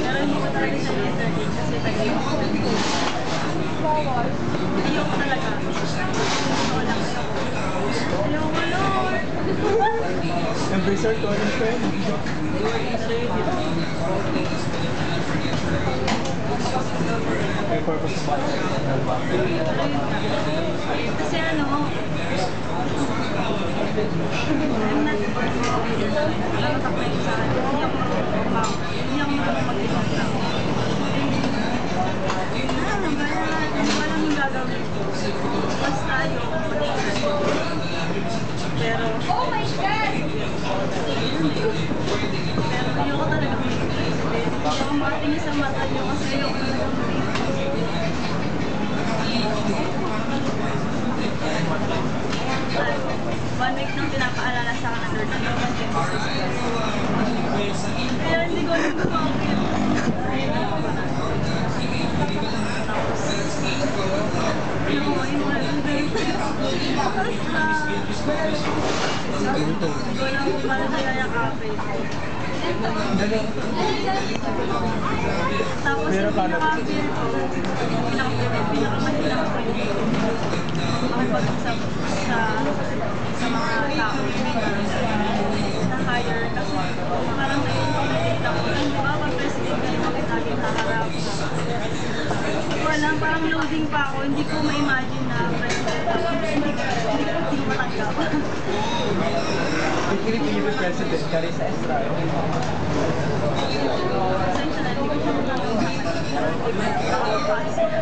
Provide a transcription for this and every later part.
Pero hindi ko talaga siya entertain kasi tayo Ayoko talaga. Wala ayoko. Ayoko, Lord. Embracer ko rin friend. May purpose ba? Kasi ano, I'm not Oh! Pero ayoko talaga. Ayoko makatingin sa mata niyo kasi ayoko talaga mag-president. One week nang pinapaalala sa akin na Lord, ano ba siya? Kaya hindi ko alam kung bakit. Tapos, nakuha yung hindi ko Pero yung pinaka-feel ko, pinaka-feel, ko yung makipag-usap sa sa mga tao na hire kasi parang nakikita ko lang, di ba, pag president kayo bakit laging haharap wala, parang loading pa ako, hindi ko ma-imagine na president ako, hindi ko, hindi ko, hindi ko matanggap. Yung Filipino President, Carissa Estrada. Pasensya na, hindi ko siya matanggap.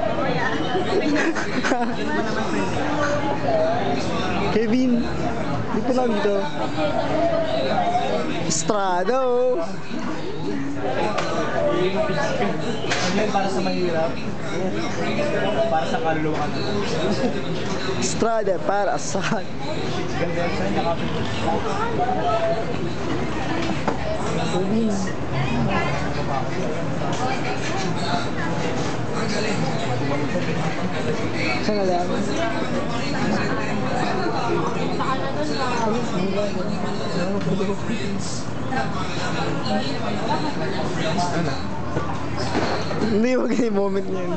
Mamaya. Kevin, dito lang dito. Estrada oh. Ano yan para sa mahirap? Para sa kaluluwa ka Estrada para sa... Ganda yan sa'yo, nakapit. Lang? Hindi, wag na moment niya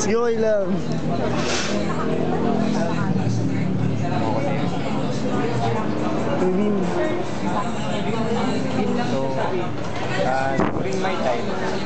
Sige, okay lang. Thank you.